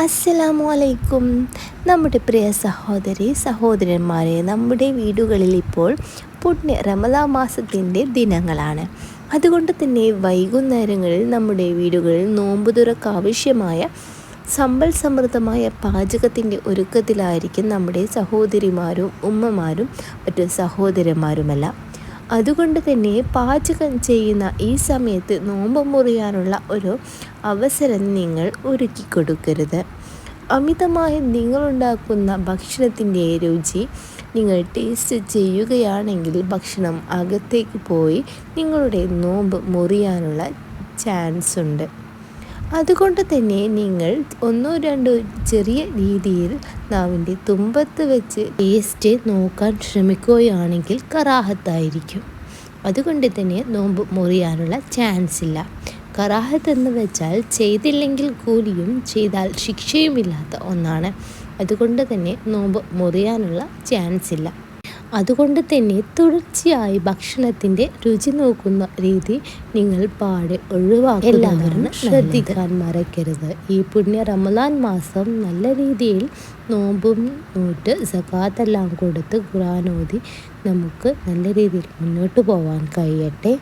അസ്സലാമു അലൈക്കും നമ്മുടെ പ്രിയ സഹോദരി സഹോദരന്മാരെ നമ്മുടെ വീടുകളിൽ ഇപ്പോൾ പുണ്യ റമദാ മാസത്തിന്റെ ദിനങ്ങളാണ്. അതുകൊണ്ട് തന്നെ വൈകുന്നേരങ്ങളിൽ നമ്മുടെ വീടുകളിൽ നോമ്പ് തുറക്കാവശ്യമായ സമ്പൽ സമൃദ്ധമായ പാചകത്തിന്റെ ഒരുക്കത്തിലായിരിക്കും നമ്മുടെ സഹോദരിമാരും ഉമ്മമാരും മറ്റു സഹോദരന്മാരുമെല്ലാം. അതുകൊണ്ട് തന്നെ പാചകം ചെയ്യുന്ന ഈ സമയത്ത് നോമ്പ് മുറിയാനുള്ള ഒരു അവസരം നിങ്ങൾ ഒരുക്കി കൊടുക്കരുത്. അമിതമായി നിങ്ങളുണ്ടാക്കുന്ന ഭക്ഷണത്തിന്റെ രുചി നിങ്ങൾ ടേസ്റ്റ് ചെയ്യുകയാണെങ്കിൽ ഭക്ഷണം അകത്തേക്ക് പോയി നിങ്ങളുടെ നോമ്പ് മുറിയാനുള്ള ചാൻസ് ഉണ്ട്. അതുകൊണ്ട് തന്നെ നിങ്ങൾ ഒന്നോ രണ്ടോ ചെറിയ രീതിയിൽ നാവിന്റെ തുമ്പത്ത് വെച്ച് ടേസ്റ്റ് നോക്കാൻ ശ്രമിക്കുകയാണെങ്കിൽ കറാഹത്തായിരിക്കും. അതുകൊണ്ട് തന്നെ നോമ്പ് മുറിയാനുള്ള ചാൻസ് ഇല്ല. കറാഹത്ത് എന്ന് വെച്ചാൽ ചെയ്തില്ലെങ്കിൽ കൂലിയും ചെയ്താൽ ശിക്ഷയുമില്ലാത്ത ഒന്നാണ്. അതുകൊണ്ട് തന്നെ നോമ്പ് മുറിയാനുള്ള ചാൻസ് ഇല്ല. അതുകൊണ്ട് തന്നെ തുടർച്ചയായി ഭക്ഷണത്തിന്റെ രുചി നോക്കുന്ന രീതി നിങ്ങൾ പാടെ ഒഴിവാക്കുക. എല്ലാവരും ശ്രദ്ധിക്കാൻ മറക്കരുത്. ഈ പുണ്യ റമദാൻ മാസം നല്ല രീതിയിൽ നോമ്പും നൂറ്റ് സകാത്തെല്ലാം കൊടുത്ത് ഖുറാനോതി നമുക്ക് നല്ല രീതിയിൽ മുന്നോട്ട് പോകാൻ കഴിയട്ടെ.